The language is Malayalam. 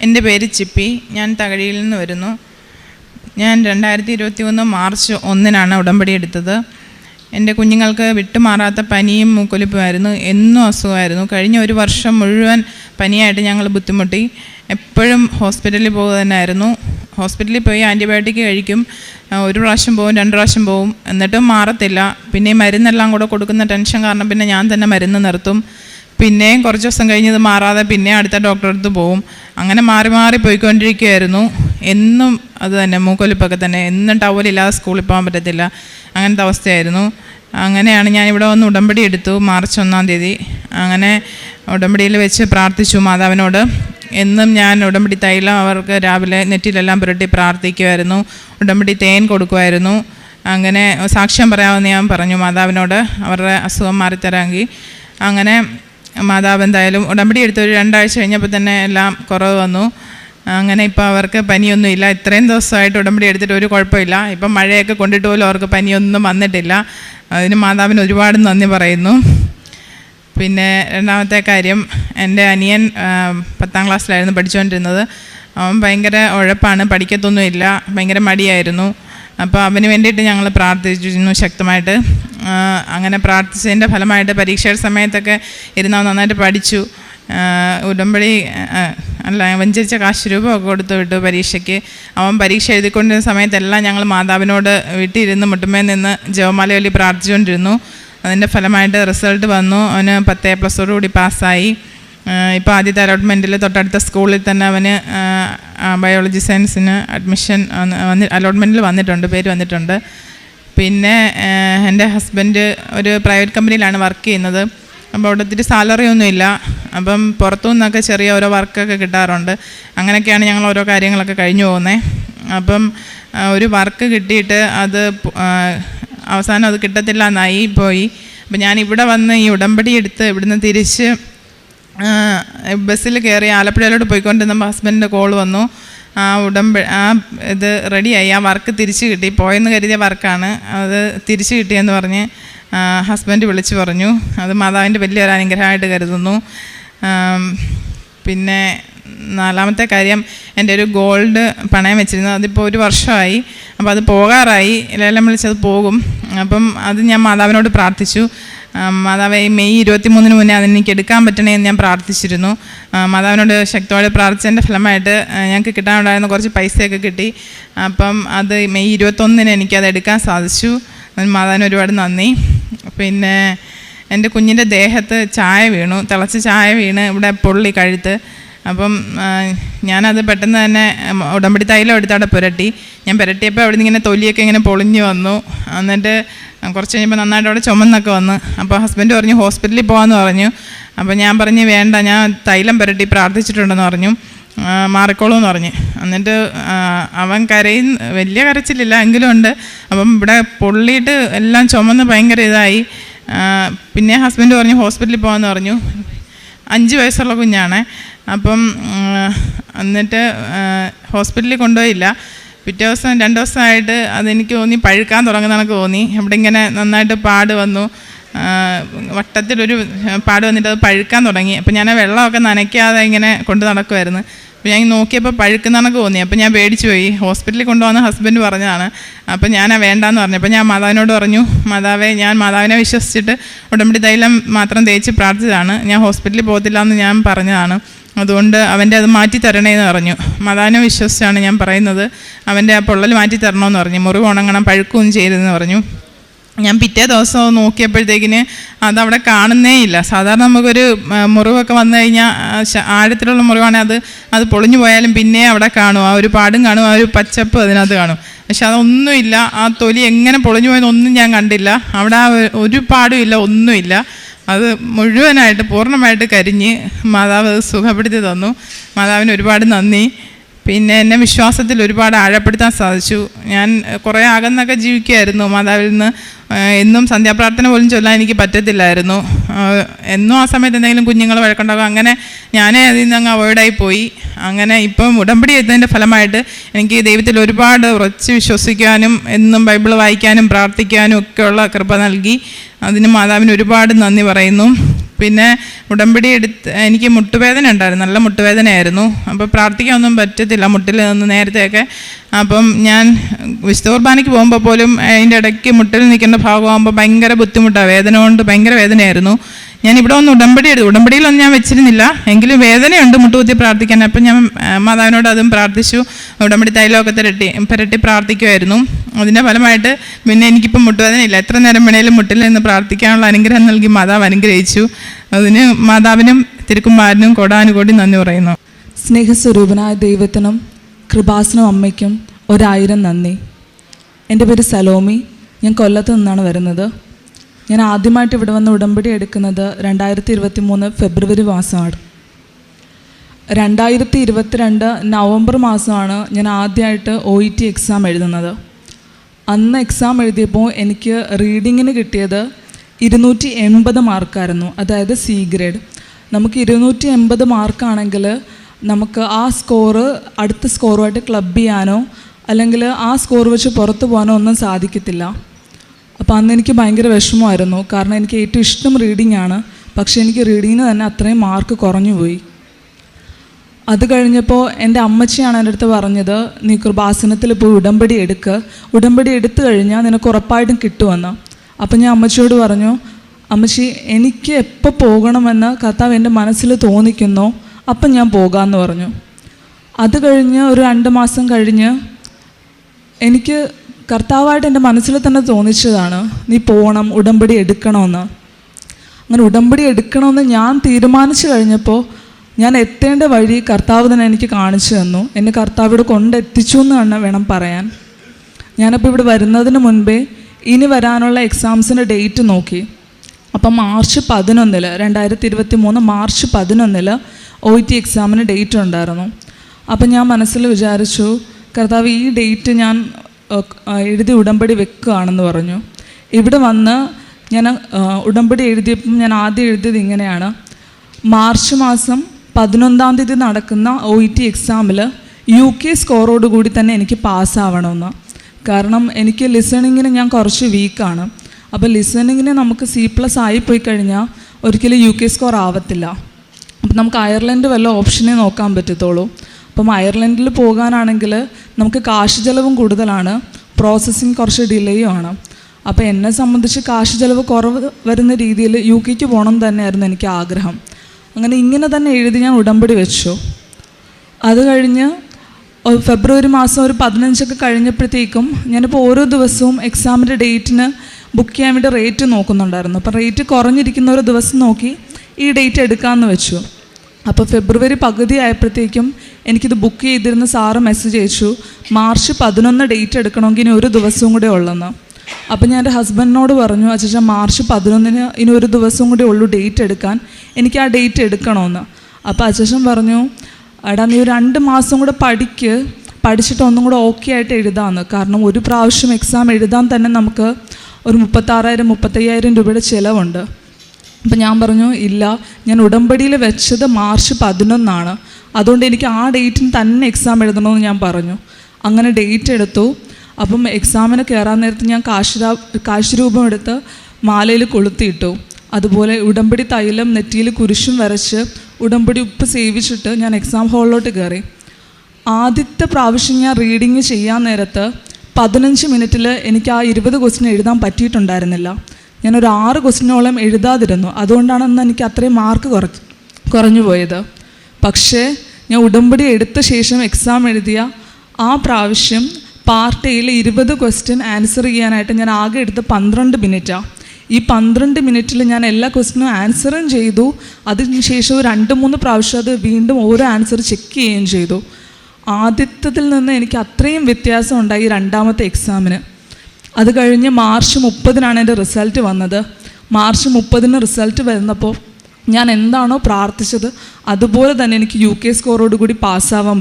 എന്റെ പേര് ചിപ്പി. ഞാൻ തകഴിയിൽ നിന്ന് വരുന്നു. ഞാൻ രണ്ടായിരത്തി ഇരുപത്തി ഒന്ന് മാർച്ച് ഒന്നിനാണ് ഉടമ്പടി എടുത്തത്. എന്റെ കുഞ്ഞുങ്ങൾക്ക് വിട്ടുമാറാത്ത പനിയും മൂക്കൊലിപ്പുമായിരുന്നു. എന്നും അസുഖമായിരുന്നു. കഴിഞ്ഞ ഒരു വർഷം മുഴുവൻ പനിയായിട്ട് ഞങ്ങൾ ബുദ്ധിമുട്ടി. എപ്പോഴും ഹോസ്പിറ്റലിൽ പോകുക തന്നെയായിരുന്നു. ഹോസ്പിറ്റലിൽ പോയി ആന്റിബയോട്ടിക് കഴിക്കും. ഒരു പ്രാവശ്യം പോകും രണ്ട് പ്രാവശ്യം പോകും എന്നിട്ടും മാറത്തില്ല. പിന്നെ മരുന്നെല്ലാം കൂടെ കൊടുക്കുന്ന ടെൻഷൻ കാരണം പിന്നെ ഞാൻ തന്നെ മരുന്ന് നിർത്തും. പിന്നെയും കുറച്ച് ദിവസം കഴിഞ്ഞ് ഇത് മാറാതെ പിന്നെ അടുത്ത ഡോക്ടറെ അടുത്ത് പോവും. അങ്ങനെ മാറി മാറി പോയിക്കൊണ്ടിരിക്കുകയായിരുന്നു എന്നും അത് തന്നെ മൂക്കൊലിപ്പൊക്കെ തന്നെ. എന്നും ടവലില്ലാതെ സ്കൂളിൽ പോകാൻ പറ്റത്തില്ല. അങ്ങനത്തെ അവസ്ഥയായിരുന്നു. അങ്ങനെയാണ് ഞാൻ ഇവിടെ വന്ന് ഉടമ്പടി എടുത്തു മാർച്ച് ഒന്നാം തീയതി. അങ്ങനെ ഉടമ്പടിയിൽ വെച്ച് പ്രാർത്ഥിച്ചു മാതാവിനോട്. എന്നും ഞാൻ ഉടമ്പടി തൈലം അവർക്ക് രാവിലെ നെറ്റിലെല്ലാം പുരട്ടി പ്രാർത്ഥിക്കുമായിരുന്നു ഉടമ്പടി തേൻ കൊടുക്കുമായിരുന്നു അങ്ങനെ സാക്ഷ്യം പറയാമെന്ന് ഞാൻ പറഞ്ഞു മാതാവിനോട്. അവരുടെ അസുഖം മാറിത്തരാമെങ്കിൽ. അങ്ങനെ മാതാവ് എന്തായാലും ഉടമ്പടി എടുത്ത് ഒരു രണ്ടാഴ്ച കഴിഞ്ഞപ്പോൾ തന്നെ എല്ലാം കുറവ് വന്നു. അങ്ങനെ ഇപ്പോൾ അവർക്ക് പനിയൊന്നുമില്ല ഇത്രയും ദിവസമായിട്ട് ഉടമ്പടി എടുത്തിട്ട് ഒരു കുഴപ്പമില്ല. ഇപ്പം മഴയൊക്കെ കൊണ്ടിട്ട് പോലും അവർക്ക് പനിയൊന്നും വന്നിട്ടില്ല. അതിന് മാതാവിന് ഒരുപാട് നന്ദി പറയുന്നു. പിന്നെ രണ്ടാമത്തെ കാര്യം എന്റെ അനിയൻ പത്താം ക്ലാസ്സിലായിരുന്നു പഠിച്ചുകൊണ്ടിരുന്നത്. അവൻ ഭയങ്കര ഉഴപ്പാണ് പഠിക്കത്തൊന്നുമില്ല ഭയങ്കര മടിയായിരുന്നു. അപ്പോൾ അവന് വേണ്ടിയിട്ട് ഞങ്ങൾ പ്രാർത്ഥിച്ചിരുന്നു ശക്തമായിട്ട്. അങ്ങനെ പ്രാർത്ഥിച്ചതിന്റെ ഫലമായിട്ട് പരീക്ഷയുടെ സമയത്തൊക്കെ ഇരുന്ന് അവൻ നന്നായിട്ട് പഠിച്ചു. ഉടമ്പടി അല്ല വഞ്ചരിച്ച കാശ് രൂപമൊക്കെ കൊടുത്തു വിട്ടു പരീക്ഷയ്ക്ക്. അവൻ പരീക്ഷ എഴുതിക്കൊണ്ടിരുന്ന സമയത്തെല്ലാം ഞങ്ങൾ മാതാവിനോട് വീട്ടിലിരുന്ന് മുട്ടുമേ നിന്ന് ജവമാല ചൊല്ലി പ്രാർത്ഥിച്ചുകൊണ്ടിരുന്നു. അതിന്റെ ഫലമായിട്ട് റിസൾട്ട് വന്നു. അവന് പത്ത് എ കൂടി പാസ്സായി. ഇപ്പോൾ ആദ്യത്തെ അലോട്ട്മെന്റിൽ തൊട്ടടുത്ത സ്കൂളിൽ തന്നെ അവന് ബയോളജി സയൻസിന് അഡ്മിഷൻ വന്ന് അലോട്ട്മെന്റിൽ വന്നിട്ടുണ്ട് പേര് വന്നിട്ടുണ്ട്. പിന്നെ എന്റെ ഹസ്ബൻഡ് ഒരു പ്രൈവറ്റ് കമ്പനിയിലാണ് വർക്ക് ചെയ്യുന്നത്. അപ്പോൾ അവിടെ ഒത്തിരി സാലറി ഒന്നുമില്ല. അപ്പം പുറത്തു നിന്നൊക്കെ ചെറിയ ഓരോ വർക്കൊക്കെ കിട്ടാറുണ്ട്. അങ്ങനെയൊക്കെയാണ് ഞങ്ങൾ ഓരോ കാര്യങ്ങളൊക്കെ കഴിഞ്ഞു പോകുന്നത് അപ്പം ഒരു വർക്ക് കിട്ടിയിട്ട് അത് അവസാനം അത് കിട്ടത്തില്ല എന്നായി പോയി. അപ്പം ഞാൻ ഇവിടെ വന്ന് ഈ ഉടമ്പടി എടുത്ത് ഇവിടുന്ന് തിരിച്ച് ബസ്സിൽ കയറി ആലപ്പുഴയിലോട്ട് പോയിക്കൊണ്ടിരുന്നപ്പോൾ ഹസ്ബൻഡിന്റെ കോൾ വന്നു. ആ ഉടമ്പ ആ ഇത് റെഡിയായി ആ വർക്ക് തിരിച്ചു കിട്ടി. പോയെന്ന് കരുതിയ വർക്കാണ്. അത് തിരിച്ചു കിട്ടിയെന്ന് പറഞ്ഞ് ഹസ്ബൻഡ് വിളിച്ചു പറഞ്ഞു. അത് മാതാവിന്റെ വലിയൊരു അനുഗ്രഹമായിട്ട് കരുതുന്നു. പിന്നെ നാലാമത്തെ കാര്യം എന്റെ ഒരു ഗോൾഡ് പണയം വെച്ചിരുന്നു. അതിപ്പോൾ ഒരു വർഷമായി. അപ്പോൾ അത് പോകാറായി. ലേലം വിളിച്ചത് പോകും. അപ്പം അത് ഞാൻ മാതാവിനോട് പ്രാർത്ഥിച്ചു. മാതാവെ മെയ് ഇരുപത്തി മൂന്നിന് മുന്നേ എനിക്ക് എടുക്കാൻ പറ്റണേ എന്ന് ഞാൻ പ്രാർത്ഥിച്ചിരുന്നു. മാതാവിനോട് ശക്തമായിട്ട് പ്രാർത്ഥിച്ചതിന്റെ ഫലമായിട്ട് ഞങ്ങൾക്ക് കിട്ടാനുണ്ടായിരുന്ന കുറച്ച് പൈസയൊക്കെ കിട്ടി. അപ്പം അത് മെയ് ഇരുപത്തൊന്നിന് എനിക്കത് എടുക്കാൻ സാധിച്ചു. മാതാവിന് ഒരുപാട് നന്ദി. പിന്നെ എന്റെ കുഞ്ഞിന്റെ ദേഹത്ത് ചായ വീണു. തിളച്ച ചായ വീണ് ഇവിടെ പൊള്ളി കഴുത്ത്. അപ്പം ഞാനത് പെട്ടെന്ന് തന്നെ ഉടമ്പടി തൈലം എടുത്ത് അവിടെ പുരട്ടി. ഞാൻ പുരട്ടിയപ്പോൾ അവിടെ നിന്ന് ഇങ്ങനെ തൊലിയൊക്കെ ഇങ്ങനെ പൊളിഞ്ഞു വന്നു. എന്നിട്ട് കുറച്ച് കഴിഞ്ഞപ്പോൾ നന്നായിട്ട് അവിടെ ചുമന്നൊക്കെ വന്ന്. അപ്പോൾ ഹസ്ബൻഡ് പറഞ്ഞു ഹോസ്പിറ്റലിൽ പോകാമെന്ന് പറഞ്ഞു. അപ്പോൾ ഞാൻ പറഞ്ഞ് വേണ്ട ഞാൻ തൈലം പുരട്ടി പ്രാർത്ഥിച്ചിട്ടുണ്ടെന്ന് പറഞ്ഞു. മാറിക്കോളൂ എന്ന് പറഞ്ഞ്. എന്നിട്ട് അവൻ കരയും വലിയ കരച്ചിലില്ല എങ്കിലും ഉണ്ട്. അപ്പം ഇവിടെ പൊള്ളിയിട്ട് എല്ലാം ചുമന്ന് ഭയങ്കര ഇതായി. പിന്നെ ഹസ്ബൻഡ് പറഞ്ഞു ഹോസ്പിറ്റലിൽ പോകാമെന്ന് പറഞ്ഞു. അഞ്ച് വയസ്സുള്ള കുഞ്ഞാണ്. അപ്പം എന്നിട്ട് ഹോസ്പിറ്റലിൽ കൊണ്ടുപോയില്ല. പിറ്റേ ദിവസം രണ്ട് ദിവസമായിട്ട് അതെനിക്ക് തോന്നി പഴുക്കാൻ തുടങ്ങുന്ന തോന്നി. ഇവിടെ ഇങ്ങനെ നന്നായിട്ട് പാട് വന്നു. വട്ടത്തിലൊരു പാട് വന്നിട്ട് അത് പഴുക്കാൻ തുടങ്ങി. അപ്പോൾ ഞാൻ വെള്ളമൊക്കെ നനയ്ക്കാതെ ഇങ്ങനെ കൊണ്ട് നടക്കുമായിരുന്നു അപ്പോൾ ഞാൻ നോക്കിയപ്പോൾ പഴുക്കുന്ന തോന്നി. അപ്പോൾ ഞാൻ പേടിച്ചു പോയി. ഹോസ്പിറ്റലിൽ കൊണ്ടുവന്ന ഹസ്ബൻഡ് പറഞ്ഞതാണ്. അപ്പോൾ ഞാൻ വേണ്ടാന്ന് പറഞ്ഞു. അപ്പോൾ ഞാൻ മാതാവിനോട് പറഞ്ഞു മാതാവെ ഞാൻ മാതാവിനെ വിശ്വസിച്ചിട്ട് ഉടമ്പടി തൈലം മാത്രം തേച്ച് പ്രാർത്ഥിച്ചതാണ്. ഞാൻ ഹോസ്പിറ്റലിൽ പോകത്തില്ല എന്ന് ഞാൻ പറഞ്ഞതാണ്. അതുകൊണ്ട് അവന്റെ അത് മാറ്റി തരണേന്ന് പറഞ്ഞു. മതാനം വിശ്വസിച്ചാണ് ഞാൻ പറയുന്നത്. അവന്റെ ആ പൊള്ളൽ മാറ്റി തരണമെന്ന് പറഞ്ഞു. മുറിവ് ഉണങ്ങണം പഴുക്കുകയും ചെയ്തെന്ന് പറഞ്ഞു. ഞാൻ പിറ്റേ ദിവസം നോക്കിയപ്പോഴത്തേക്കിന് അതവിടെ കാണുന്നേ ഇല്ല. സാധാരണ നമുക്കൊരു മുറിവൊക്കെ വന്നു കഴിഞ്ഞാൽ ആഴത്തിലുള്ള മുറിവാണെങ്കിൽ അത് അത് പൊളിഞ്ഞു പോയാലും പിന്നെ അവിടെ കാണും. ആ ഒരു പാടും കാണും ആ ഒരു പച്ചപ്പ് അതിനകത്ത് കാണും. പക്ഷെ അതൊന്നുമില്ല ആ തൊലി എങ്ങനെ പൊളിഞ്ഞു പോയെന്നൊന്നും ഞാൻ കണ്ടില്ല. അവിടെ ആ ഒരു പാടും ഇല്ല ഒന്നുമില്ല. അത് മുഴുവനായിട്ട് പൂർണമായിട്ട് കരിഞ്ഞ് മാതാവ് സുഖപ്പെടുത്തി തന്നു. മാതാവിന് ഒരുപാട് നന്ദി. പിന്നെ എന്നെ വിശ്വാസത്തിൽ ഒരുപാട് ആഴപ്പെടുത്താൻ സാധിച്ചു. ഞാൻ കുറേ അകന്നൊക്കെ ജീവിക്കുമായിരുന്നു മാതാവിൽ നിന്ന് എന്നും സന്ധ്യാപ്രാർത്ഥന പോലും ചൊല്ലാൻ എനിക്ക് പറ്റത്തില്ലായിരുന്നു. എന്നും ആ സമയത്ത് എന്തെങ്കിലും കുഞ്ഞുങ്ങൾ വഴക്കുണ്ടാകും. അങ്ങനെ ഞാനേ അതിൽ നിന്ന് അങ്ങ് അവോയ്ഡായി പോയി. അങ്ങനെ ഇപ്പം ഉടമ്പടി എത്തുന്നതിന്റെ ഫലമായിട്ട് എനിക്ക് ദൈവത്തിൽ ഒരുപാട് ഉറച്ച് വിശ്വസിക്കാനും എന്നും ബൈബിൾ വായിക്കാനും പ്രാർത്ഥിക്കാനും ഒക്കെയുള്ള കൃപ നൽകി. അതിന് മാതാവിന് ഒരുപാട് നന്ദി പറയുന്നു. പിന്നെ ഉടമ്പടി എടുത്ത് എനിക്ക് മുട്ടുവേദന ഉണ്ടായിരുന്നു നല്ല മുട്ടുവേദനയായിരുന്നു. അപ്പോൾ പ്രാർത്ഥിക്കാനൊന്നും പറ്റത്തില്ല മുട്ടിൽ നിന്ന് നേരത്തെയൊക്കെ. അപ്പം ഞാൻ വിശുദ്ധ കുർബാനയ്ക്ക് പോകുമ്പോൾ പോലും അതിന്റെ ഇടയ്ക്ക് മുട്ടിൽ നിൽക്കേണ്ട ഭാഗമാകുമ്പോൾ ഭയങ്കര ബുദ്ധിമുട്ടാണ് വേദന കൊണ്ട് ഭയങ്കര വേദനയായിരുന്നു. ഞാൻ ഇവിടെ ഒന്ന് ഉടമ്പടി എടുത്തു. ഉടമ്പടിയിലൊന്നും ഞാൻ വെച്ചിരുന്നില്ല. എങ്കിലും വേദനയുണ്ട് മുട്ടുകുത്തി പ്രാർത്ഥിക്കാൻ. അപ്പം ഞാൻ മാതാവിനോട് അതും പ്രാർത്ഥിച്ചു. ഉടമ്പടി തൈലമൊക്കെ തിരട്ടി പുരട്ടി പ്രാർത്ഥിക്കുമായിരുന്നു അതിന്റെ ഫലമായിട്ട് പിന്നെ എനിക്കിപ്പം മുട്ടുവേദന ഇല്ല. എത്ര നേരം വേണേലും മുട്ടിൽ നിന്ന് പ്രാർത്ഥിക്കാനുള്ള അനുഗ്രഹം നൽകി മാതാവ് അനുഗ്രഹിച്ചു. അതിന് മാതാവിനും തിരുക്കുമാരനും കൊടാനുകൂടി നന്ദി പറയുന്നു. സ്നേഹസ്വരൂപനായ ദൈവത്തിനും കൃപാസനം അമ്മയ്ക്കും ഒരായിരം നന്ദി. എന്റെ പേര് സലോമി. ഞാൻ കൊല്ലത്ത് നിന്നാണ് വരുന്നത്. ഞാൻ ആദ്യമായിട്ട് ഇവിടെ വന്ന് ഉടമ്പടി എടുക്കുന്നത് രണ്ടായിരത്തി ഇരുപത്തി മൂന്ന് ഫെബ്രുവരി മാസമാണ്. രണ്ടായിരത്തി ഇരുപത്തിരണ്ട് നവംബർ മാസമാണ് ഞാൻ ആദ്യമായിട്ട് ഒ ഇ ടി എക്സാം എഴുതുന്നത്. അന്ന് എക്സാം എഴുതിയപ്പോൾ എനിക്ക് റീഡിങ്ങിന് കിട്ടിയത് ഇരുന്നൂറ്റി എൺപത് മാർക്കായിരുന്നു അതായത് സി ഗ്രേഡ് നമുക്ക് ഇരുന്നൂറ്റി എൺപത് മാർക്കാണെങ്കിൽ നമുക്ക് ആ സ്കോറ് അടുത്ത സ്കോറുമായിട്ട് ക്ലബ് ചെയ്യാനോ അല്ലെങ്കിൽ ആ സ്കോർ വെച്ച് പുറത്തു പോകാനോ ഒന്നും സാധിക്കത്തില്ല. അപ്പോൾ അന്ന് എനിക്ക് ഭയങ്കര വിഷമമായിരുന്നു. കാരണം എനിക്ക് ഏറ്റവും ഇഷ്ടം റീഡിംഗ് ആണ്. പക്ഷേ എനിക്ക് റീഡിങ്ങിന് തന്നെ അത്രയും മാർക്ക് കുറഞ്ഞു പോയി. അത് കഴിഞ്ഞപ്പോൾ എന്റെ അമ്മച്ചിയാണ് എന്റെ അടുത്ത് പറഞ്ഞത് നീ കൃപാസനത്തിൽ പോയി ഉടമ്പടി എടുക്ക്. ഉടമ്പടി എടുത്തു കഴിഞ്ഞാൽ നിനക്ക് ഉറപ്പായിട്ടും കിട്ടുമെന്ന്. അപ്പം ഞാൻ അമ്മച്ചിയോട് പറഞ്ഞു അമ്മച്ചി എനിക്ക് എപ്പോൾ പോകണമെന്ന് കർത്താവ് എന്റെ മനസ്സിൽ തോന്നിക്കുന്നു. അപ്പം ഞാൻ പോകാമെന്ന് പറഞ്ഞു. അത് കഴിഞ്ഞ് ഒരു രണ്ട് മാസം കഴിഞ്ഞ് എനിക്ക് കർത്താവായിട്ട് എന്റെ മനസ്സിൽ തന്നെ തോന്നിച്ചതാണ് നീ പോകണം ഉടമ്പടി എടുക്കണമെന്ന്. അങ്ങനെ ഉടമ്പടി എടുക്കണമെന്ന് ഞാൻ തീരുമാനിച്ചു കഴിഞ്ഞപ്പോൾ ഞാൻ എത്തേണ്ട വഴി കർത്താവ് തന്നെ എനിക്ക് കാണിച്ചു തന്നു. എന്നെ കർത്താവ് ഇവിടെ കൊണ്ടെത്തിച്ചു എന്ന് തന്നെ വേണം പറയാൻ. ഞാനപ്പോൾ ഇവിടെ വരുന്നതിന് മുൻപേ ഇനി വരാനുള്ള എക്സാംസിന്റെ ഡേറ്റ് നോക്കി. അപ്പം മാർച്ച് പതിനൊന്നിൽ രണ്ടായിരത്തി ഇരുപത്തി മൂന്ന് മാർച്ച് പതിനൊന്നിൽ ഒ ടി എക്സാമിന് ഡേറ്റ് ഉണ്ടായിരുന്നു. അപ്പം ഞാൻ മനസ്സിൽ വിചാരിച്ചു കർത്താവ് ഈ ഡേറ്റ് ഞാൻ എഴുതി ഉടമ്പടി വെക്കുകയാണെന്ന് പറഞ്ഞു. ഇവിടെ വന്ന് ഞാൻ ഉടമ്പടി എഴുതിയപ്പം ഞാൻ ആദ്യം എഴുതിയത് ഇങ്ങനെയാണ്. മാർച്ച് മാസം പതിനൊന്നാം തീയതി നടക്കുന്ന ഒ ഇ ടി എക്സാമിൽ യു കെ സ്കോറോട് കൂടി തന്നെ എനിക്ക് പാസ്സാവണമെന്ന്. കാരണം എനിക്ക് ലിസണിങ്ങിന് ഞാൻ കുറച്ച് വീക്കാണ് അപ്പോൾ ലിസണിങ്ങിന് നമുക്ക് സി പ്ലസ് ആയിപ്പോയി കഴിഞ്ഞാൽ ഒരിക്കലും യു കെ സ്കോർ ആവത്തില്ല. അപ്പം നമുക്ക് അയർലൻഡ് വല്ല ഓപ്ഷനെ നോക്കാൻ പറ്റത്തുള്ളൂ. അപ്പം അയർലൻഡിൽ പോകാനാണെങ്കിൽ നമുക്ക് കാശ് ചെലവും കൂടുതലാണ്. പ്രോസസ്സിങ് കുറച്ച് ഡിലേയും ആണ്. അപ്പോൾ എന്നെ സംബന്ധിച്ച് കാശ് ചെലവ് കുറവ് വരുന്ന രീതിയിൽ യു കെക്ക് പോകണം തന്നെയായിരുന്നു എനിക്ക് ആഗ്രഹം. അങ്ങനെ ഇങ്ങനെ തന്നെ എഴുതി ഞാൻ ഉടമ്പടി വെച്ചു. അത് കഴിഞ്ഞ് ഫെബ്രുവരി മാസം ഒരു പതിനഞ്ചൊക്കെ കഴിഞ്ഞപ്പോഴത്തേക്കും ഞാനിപ്പോൾ ഓരോ ദിവസവും എക്സാമിന്റെ ഡേറ്റിന് ബുക്ക് ചെയ്യാൻ വേണ്ടി റേറ്റ് നോക്കുന്നുണ്ടായിരുന്നു. അപ്പോൾ റേറ്റ് കുറഞ്ഞിരിക്കുന്ന ഒരു ദിവസം നോക്കി ഈ ഡേറ്റ് എടുക്കാമെന്ന് വെച്ചു. അപ്പോൾ ഫെബ്രുവരി പകുതി ആയപ്പോഴത്തേക്കും എനിക്കിത് ബുക്ക് ചെയ്തിരുന്ന സാറ് മെസ്സേജ് അയച്ചു. മാർച്ച് പതിനൊന്ന് ഡേറ്റ് എടുക്കണമെങ്കിൽ ഇനി ഒരു ദിവസവും കൂടെ ഉള്ളെന്ന്. അപ്പം ഞാൻ എന്റെ ഹസ്ബൻഡിനോട് പറഞ്ഞു അച്ഛാ മാർച്ച് പതിനൊന്നിന് ഇനി ഒരു ദിവസവും കൂടി ഉള്ളൂ ഡേറ്റ് എടുക്കാൻ. എനിക്ക് ആ ഡേറ്റ് എടുക്കണമെന്ന്. അപ്പോൾ അച്ഛൻ പറഞ്ഞു എടാ നീ രണ്ട് മാസം കൂടെ പഠിക്ക്. പഠിച്ചിട്ട് ഒന്നും കൂടെ ഓക്കെ ആയിട്ട് എഴുതാമെന്ന് കാരണം ഒരു പ്രാവശ്യം എക്സാം എഴുതാൻ തന്നെ നമുക്ക് ഒരു മുപ്പത്താറായിരം മുപ്പത്തയ്യായിരം രൂപയുടെ ചിലവുണ്ട്. അപ്പം ഞാൻ പറഞ്ഞു ഇല്ല. ഞാൻ ഉടമ്പടിയിൽ വെച്ചത് മാർച്ച് പതിനൊന്നാണ്. അതുകൊണ്ട് എനിക്ക് ആ ഡേറ്റിന് തന്നെ എക്സാം എഴുതണമെന്ന് ഞാൻ പറഞ്ഞു. അങ്ങനെ ഡേറ്റ് എടുത്തു. അപ്പം എക്സാമിന് കയറാൻ നേരത്ത് ഞാൻ കാശ് കാശിരൂപം കാശ് രൂപം എടുത്ത് മാലയിൽ കൊളുത്തിയിട്ടു. അതുപോലെ ഉടമ്പടി തൈലം നെറ്റിയിൽ കുരിശും വരച്ച് ഉടമ്പടി ഉപ്പ് സേവിച്ചിട്ട് ഞാൻ എക്സാം ഹാളിലോട്ട് കയറി ആദ്യത്തെ പ്രാവശ്യം ഞാൻ റീഡിങ് ചെയ്യാൻ നേരത്ത് പതിനഞ്ച് മിനിറ്റിൽ എനിക്ക് ആ ഇരുപത് ക്വസ്റ്റ്യൻ എഴുതാൻ പറ്റിയിട്ടുണ്ടായിരുന്നില്ല. ഞാനൊരു ആറ് ക്വസ്റ്റ്യനോളം എഴുതാതിരുന്നു. അതുകൊണ്ടാണ് അന്ന് എനിക്ക് അത്രയും മാർക്ക് കുറച്ച് കുറഞ്ഞു പോയത്. പക്ഷേ ഞാൻ ഉടമ്പടി എടുത്ത ശേഷം എക്സാം എഴുതിയ ആ പ്രാവശ്യം പാർട്ട് എയിൽ ഇരുപത് ക്വസ്റ്റ്യൻ ആൻസർ ചെയ്യാനായിട്ട് ഞാൻ ആകെ എടുത്ത് പന്ത്രണ്ട് മിനിറ്റാണ് ഈ പന്ത്രണ്ട് മിനിറ്റിൽ ഞാൻ എല്ലാ ക്വസ്റ്റിനും ആൻസറും ചെയ്തു. അതിനുശേഷം രണ്ട് മൂന്ന് പ്രാവശ്യം അത് വീണ്ടും ഓരോ ആൻസർ ചെക്ക് ചെയ്യുകയും ചെയ്തു. ആദ്യത്തതിൽ നിന്ന് എനിക്ക് അത്രയും വ്യത്യാസം ഉണ്ടായി രണ്ടാമത്തെ എക്സാമിന് അത് കഴിഞ്ഞ് മാർച്ച് മുപ്പതിനാണ് എന്റെ റിസൾട്ട് വന്നത്. മാർച്ച് മുപ്പതിന് റിസൾട്ട് വരുന്നപ്പോൾ ഞാൻ എന്താണോ പ്രാർത്ഥിച്ചത് അതുപോലെ തന്നെ എനിക്ക് യു കെ സ്കോറോടുകൂടി പാസ്സാവാൻ